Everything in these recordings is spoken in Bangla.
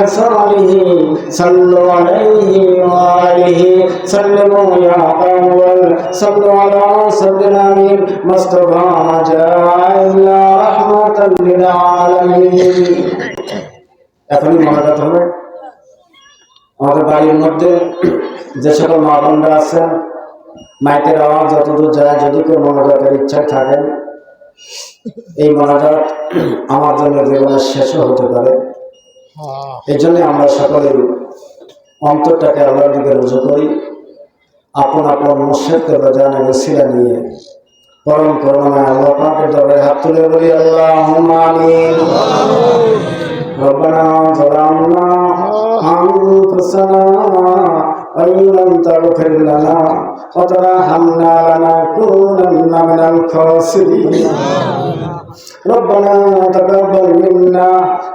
خصاله صلوا عليه وآله سلموا يا قوم صلوا على سيدنا من مصطفى جاء إلا رحمة للعالمين এখনই মহাজাত হবে আমাদের বাড়ির মধ্যে যে সকল মা বোনরা আছেন মাইকের আওয়াজ যতদূর যায় যদি কেউ মনোজাতের ইচ্ছা থাকে এই মনোজাত আমার জন্য জীবনের শেষও হতে পারে এই জন্য আমরা সকলে অন্তরটাকে আল্লাহর দিকে রুজু করি আপন আপন মুর্শেদকে বাজানে রসিলা নিয়ে পরম করুণায় আল্লাহ পাকের দরবারে হাত তুলে বলি আল্লাহ আমিন ربنا ظلمنا أنفسنا وإن لم تغفر لنا وترحمنا لنكونن من الخاسرين ربنا تقبل منا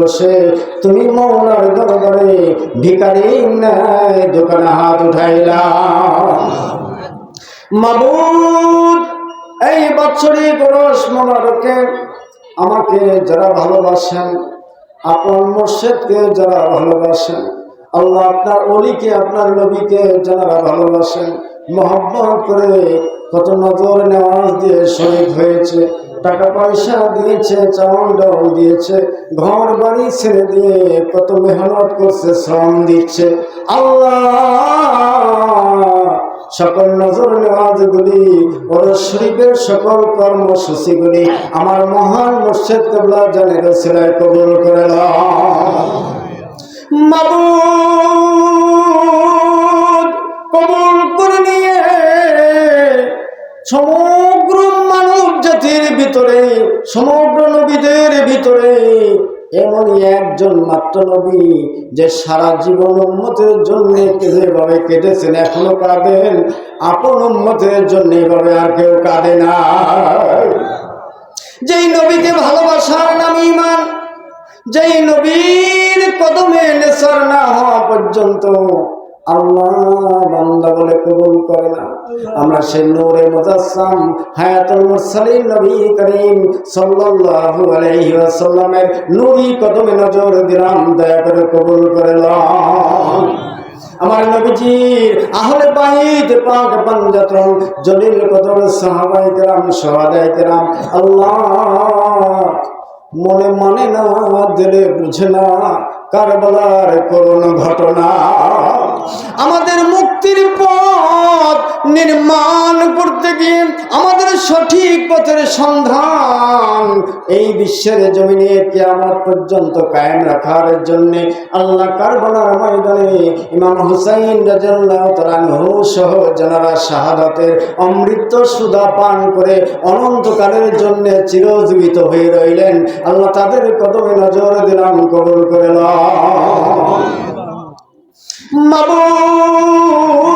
বসে তুমি দোকানে হাত এই আমাকে যারা ভালোবাসেন, আপন মোর্শেদকে যারা ভালোবাসেন, আল্লাহ আপনার অলিকে, আপনার নবীকে যারা ভালোবাসেন মোহাম্মত করে কত নজর নেওয়াজ দিয়ে শহীদ হয়েছে। টাকা পয়সা দিয়েছে চাউল দিয়েছে ঘর বাড়ি ছেড়ে দিয়ে কত মেহনত করছে, শ্রম দিচ্ছে। সকল নজর নেওয়াজগুলি ওর শরীফের সকল কর্মসূচিগুলি আমার মহান মুর্শেদ কবলা জানের সিলাই কবুল করে সমগ্র মানব জাতির ভিতরে, সমগ্র নবীদের ভিতরে এমনই একজন মাত্র নবী যে সারা জীবন উন্মতের জন্য যেভাবে কেটেছেন এখনও কাঁদেন। আপন উন্মতের জন্য এভাবে আর কেউ কাঁদে না। যেই নবীকে ভালোবাসার নাম ইমান যেই নবীর কদমে নেশার না হওয়া পর্যন্ত আল্লাহ বান্দা বলে কবুল করে না। আমরা সেই নূরে মুজাসসাম হায়াতুল মুরসালিন নবী করিম সাল্লাল্লাহু আলাইহি ওয়াসাল্লামের নূরি কদমে নজর দিলাম দয়া করে কবুল করে আমার নবীজির আহলে বাইত পাক পাঞ্জাতন জলিল কদর সাহাবায়ে আল্লাহ মনে মানে না দিলে বুঝে না কারবালার করুণ ঘটনা। আমাদের মুক্তির করতে আমাদের সঠিক পথের সন্ধান। এই বিশ্বের জমিনে কেয়ামত পর্যন্ত কায়েম রাখার জন্য আল্লাহ কারবালার ময়দানে ইমাম হুসাইন রাজাল্লাহ তালানহু সহ যারা শাহাদাতের অমৃত সুদা পান করে অনন্তকালের জন্য চিরজীবিত হয়ে রইলেন। আল্লাহ তাদের কদমে নজর দিলাম, কবুল করে মাবুদ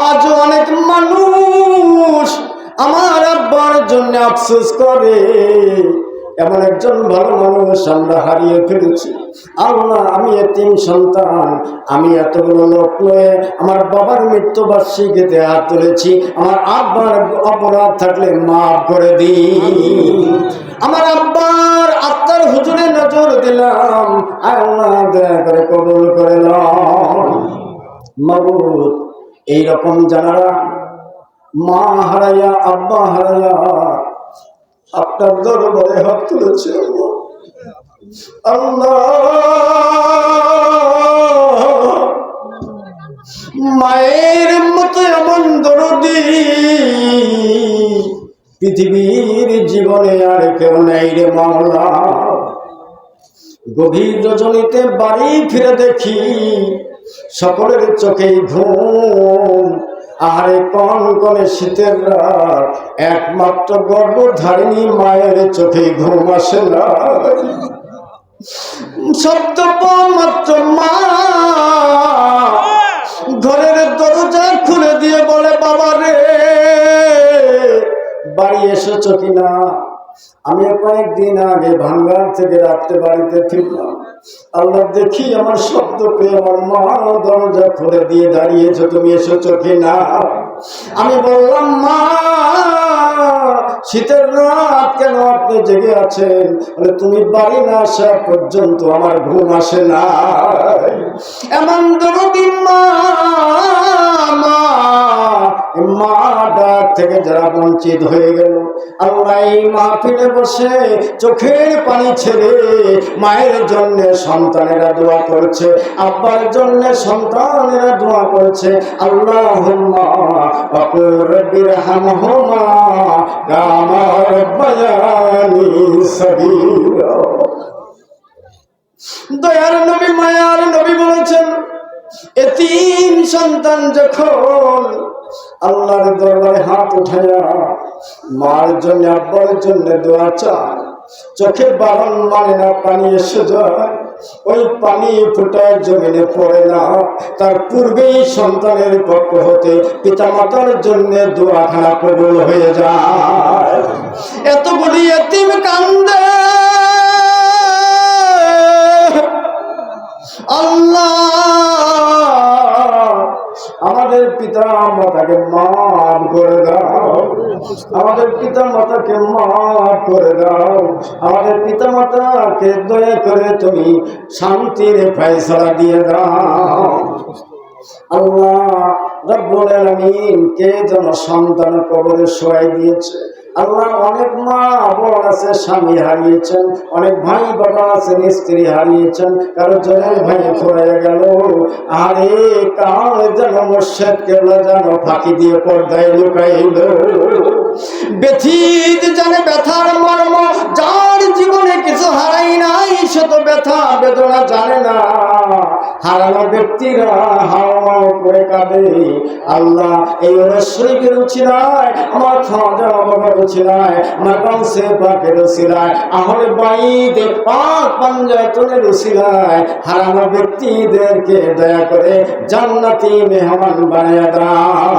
আজ অনেক মানুষ আমার আব্বার জন্য আফসোস করে। এমন একজন ভালো মানুষ আমরা হারিয়ে ফেলেছি। আল্লাহ, আমি এতিম সন্তান। আমি এতগুলো লোক নয়ে। আমার বাবার মৃত্যুবার্ষিকীতে হাত তুলেছি। আমার আব্বার অপরাধ থাকলে মাফ করে দিই আমার আব্বার আত্মার হুজুরে নজর দিলাম। আল্লাহ দয়া করে কবুল করে মাবুদ, এইরকম জানারা মা হারাইয়া আব্বা হারাইয়া আপনার দরবারে হাত তুলেছে মায়ের মতো এমন দরদি পৃথিবীর জীবনে আর কেউ নেই রে মাওলা। গভীর রজনীতে বাড়ি ফিরে দেখি, সকলের চোখেই ঘুম। আরে কন কনে শীতের রাত, একমাত্র গর্ভধারিণী মায়ের চোখে ঘুম আসে না। শব্দ মাত্র মা ঘরের দরজা খুলে দিয়ে বলে, বাবা রে, বাড়ি এসেছ কিনা? আমি কয়েকদিন আগে ভাঙ্গার থেকে রাখতে বাড়িতে ফিরলাম। আল্লাহ দেখি আমার শব্দ পেয়ে আমার মা দরজা খুলে দিয়ে দাঁড়িয়েছো, তুমি এসেছ কিনা আমি বললাম, মা! শীতের রাত কেন আপনি জেগে আছেন? তুমি বাড়ি না আসা পর্যন্ত আমার ঘুম আসে না। এমন দরদিন মা মা মা থেকে যারা বঞ্চিত হয়ে গেল, আল্লাহ এই মাহফিলে বসে চোখের পানি ছেড়ে মায়ের জন্য সন্তানেরা দোয়া করছে, আব্বার জন্য সন্তানেরা দোয়া করছে আল্লাহ রব্বির হামহুমা। কামা রব্বায়ানি সবীর দয়ার নবী, মায়ার নবী বলেছেন, এ তিন সন্তান যখন আল্লাহর দরবারে হাত উঠায়া মার জন্য, আব্বার জন্য দোয়া চায় চোখে বারণ মানে না, পানি এসে যায়। ওই পানি ফুটায় জমিনে পড়ে না। তার পূর্বেই সন্তানের পক্ষ হতে পিতামাতার জন্য দোয়াখানা কবুল হয়ে যায়। এতগুলি এতিম কান্দে। আল্লাহ, আমাদের পিতা মাতাকে মাফ করে দাও। আমাদের পিতা মাতাকে মাফ করে দাও। আমাদের পিতা মাতাকে দয়া করে তুমি শান্তির ফয়সলা দিয়ে দাও। আল্লাহ রব্বুল আলামিন কে যেন সন্তান কবরে শোয়াই দিয়েছে। আল্লাহ অনেক মা বোন আছে, স্বামী হারিয়েছেন। অনেক ভাই বাবা আছেন, স্ত্রী হারিয়েছেন। কারও জনের ভাই ফুরাইয়া গেল। আরে কার যেন মোর্শেদ কেবলা যেন ফাঁকি দিয়ে পর্দায় লুকাইল। ব্যথিত জানে ব্যথার মর্ম, যার জীবনে কিছু হারাই নাই, সে তো ব্যথা বেদনা জানে না। হারানো ব্যক্তিরা হাওয়া করে কাঁদে। আল্লাহ এই রসইকের উচিলায় আমার খাওয়া বাবার উচিলায় আমার কাউসে পাকের উচিলায় আমার বাইতে পাক পাঞ্জাতনের উচিলায় হারানো ব্যক্তিদেরকে দয়া করে জান্নাতি মেহমান বানিয়ে দাও।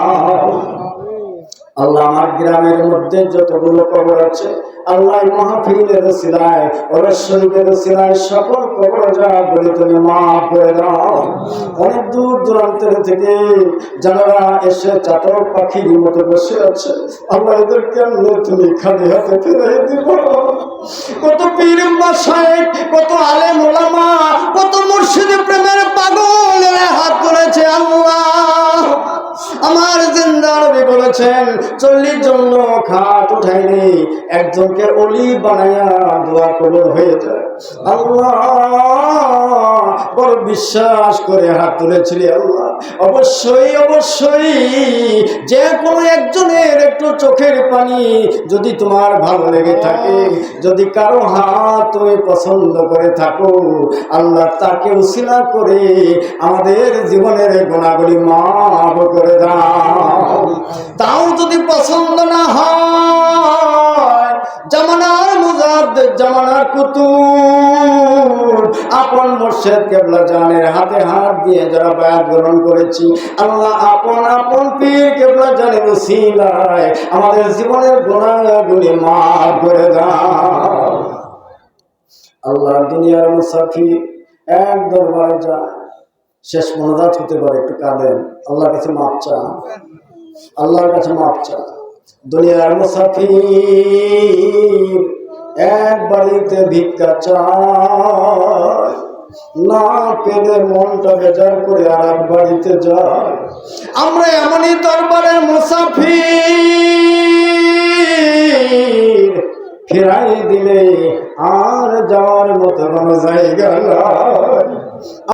গ্রামের মধ্যে যতগুলো কবর আছে আল্লাহ মাহফিলের সিলায় ওরা শরীফের সিলায় সকল কবর যা বলে তুমি মাফ করে দাও। অনেক দূর দূরান্তের থেকে যারা এসে চাতক পাখির মতো বসে আছে, আল্লাহ এদের কেমনে তুমি খালি হাতে ফেরাই দিব? কত পীর মাসায় কত আলেম ওলামা, কত মুর্শিদ প্রেমের পাগল হাত ধরেছে আল্লাহ। আমার জিন্দারবি বলেছেন, চল্লিশ জন খাট উঠাইনি একজনকে অলি বানাইয়া দোয়া কবল হয়ে যায়। বড় বিশ্বাস করে হাত তুলেছিলি আল্লাহ। অবশ্যই অবশ্যই, যে কোনো একজনের একটু চোখের পানি যদি তোমার ভালো লেগে থাকে, যদি কারও হাত তুমি পছন্দ করে থাকো, আল্লাহ তাকে উসিলা করে আমাদের জীবনের গোনাগুলি মাফ করে দাও। তাও যদি পছন্দ না হয়, জামানার মুজাদ জামানার কুতুব, আপন মোর্শেদ কেবলা জানের হাতে হাত দিয়ে যারা বায়াত গ্রহণ করেছি, আল্লাহ আপন আপন পীর কেবলা জানের উসিলায় আমাদের জীবনের গুণাগুলি মাফ করে দাও। আল্লাহ দুনিয়ার মুসাফি এক দরবারে যায়, শেষ মনোজাত হতে পারে, একটু কাঁদেন। আল্লাহর কাছে মাপ চান। আল্লাহর কাছে মাপ চান দুনিয়ার মুসাফির এক বাড়িতে ভিক্ষা চায়। না পেলে মনটা বেজার করে আর এক বাড়িতে যায়। আমরা এমনই দরবারের মুসাফির। ফিরাই দিলে আর যাওয়ার মতো কোনো জায়গা নাই।